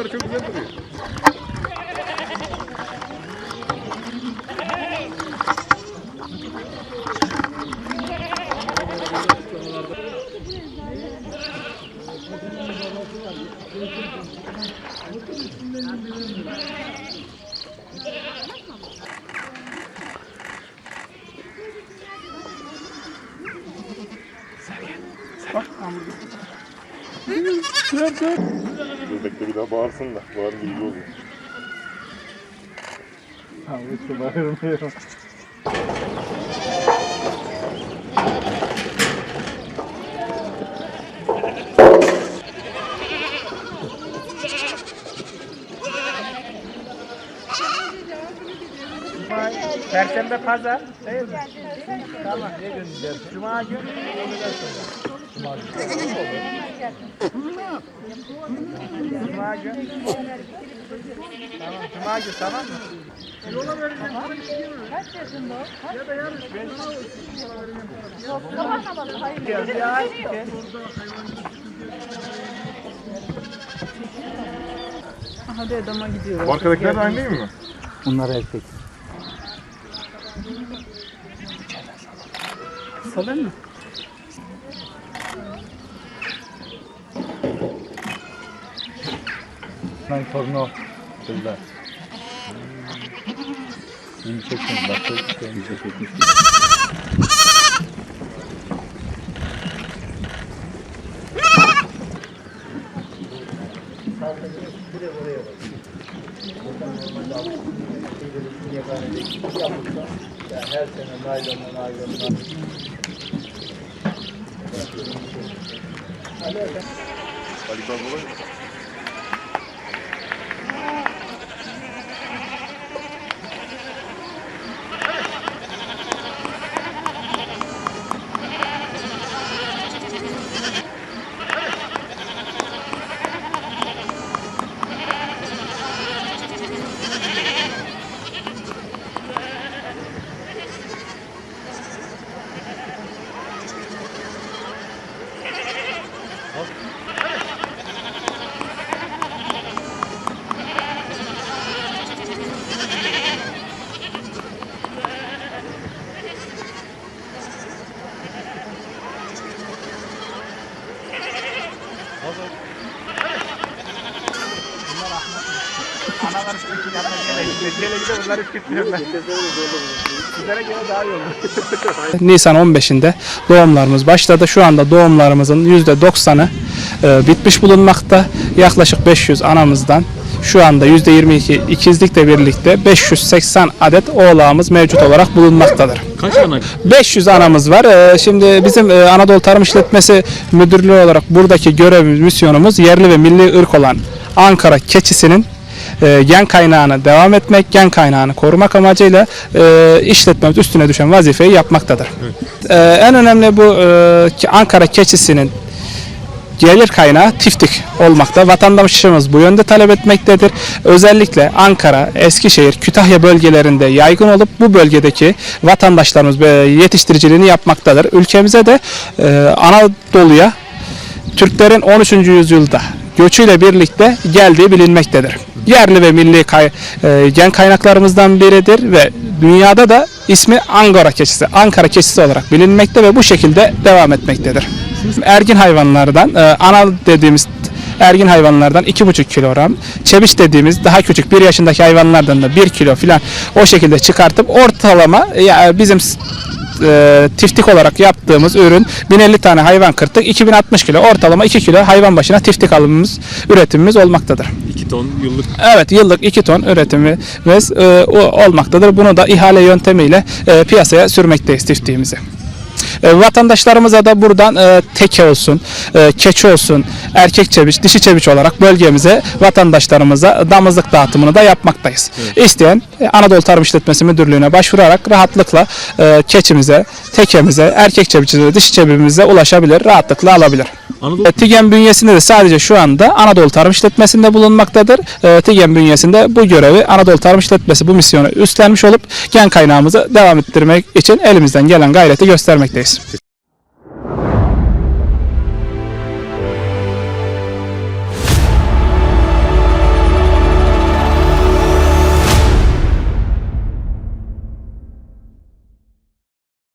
Bari çok güzel duruyor. Dur bekle bir daha bağırsın da. Bağırınca iyi oluyor. Perşembe pazar değil mi? Tamam ne gün gidiyoruz? Cuma günü Cuma günü. Cuma günü. Tamam Cuma günü tamam mı? Kaç yaşında o? Ya da yarış ben Yok, kapatamadı. Hayır. Gel ağaç gel. Hadi adama gidiyor. Bu arkadakiler de aynı değil mi? Bunlar erkek. Salın mı? Lan torno. Kızlar. Yeni çekmiyorum. Bak şeyini çekmiş. her sene naylonla naylonla Ali Kazmalı mı? Analar üstteki yanına gele. Gele üstteki Sizlere göre daha iyi olur. Nisan 15'inde doğumlarımız başladı. Şu anda doğumlarımızın %90'ı e, bitmiş bulunmakta. Yaklaşık 500 anamızdan şu anda %22 ikizlikle birlikte 580 adet oğlağımız mevcut olarak bulunmaktadır. Kaç ana? 500 anamız var. Ee, Şimdi bizim e, Anadolu Tarım İşletmesi Müdürlüğü olarak buradaki görevimiz, misyonumuz yerli ve milli ırk olan Ankara keçisinin e, gen kaynağını devam etmek, gen kaynağını korumak amacıyla e, işletmemiz üstüne düşen vazifeyi yapmaktadır. E, en önemli bu e, Ankara keçisinin gelir kaynağı tiftik olmakta. Vatandaşımız bu yönde talep etmektedir. Özellikle Ankara, Eskişehir, Kütahya bölgelerinde yaygın olup bu bölgedeki vatandaşlarımız e, yetiştiriciliğini yapmaktadır. Ülkemize de e, Anadolu'ya Türklerin 13. yüzyılda göçüyle birlikte geldiği bilinmektedir. Yerli ve milli kay- e, gen kaynaklarımızdan biridir ve dünyada da ismi Angora keçisi, Ankara keçisi olarak bilinmekte ve bu şekilde devam etmektedir. Ergin hayvanlardan, e, ana dediğimiz ergin hayvanlardan 2,5 kilogram, çebiç dediğimiz daha küçük 1 yaşındaki hayvanlardan da 1 kilo filan o şekilde çıkartıp ortalama ya bizim e, tiftik olarak yaptığımız ürün 1050 tane hayvan kırtık 2060 kilo ortalama 2 kilo hayvan başına tiftik alımımız üretimimiz olmaktadır. 2 ton yıllık. Evet yıllık 2 ton üretimimiz e, olmaktadır. Bunu da ihale yöntemiyle e, piyasaya sürmekteyiz tiftiğimizi. E, vatandaşlarımıza da buradan e, teke olsun, e, keçi olsun, erkek çebiç, dişi çebiç olarak bölgemize vatandaşlarımıza damızlık dağıtımını da yapmaktayız. İsteyen e, Anadolu Tarım İşletmesi Müdürlüğü'ne başvurarak rahatlıkla e, keçimize, tekemize, erkek çebiçimize, dişi çebiçimize ulaşabilir, rahatlıkla alabilir. Anadolu E, TİGEM bünyesinde de sadece şu anda Anadolu Tarım İşletmesi'nde bulunmaktadır. E, TİGEM bünyesinde bu görevi Anadolu Tarım İşletmesi bu misyonu üstlenmiş olup gen kaynağımızı devam ettirmek için elimizden gelen gayreti göstermekteyiz.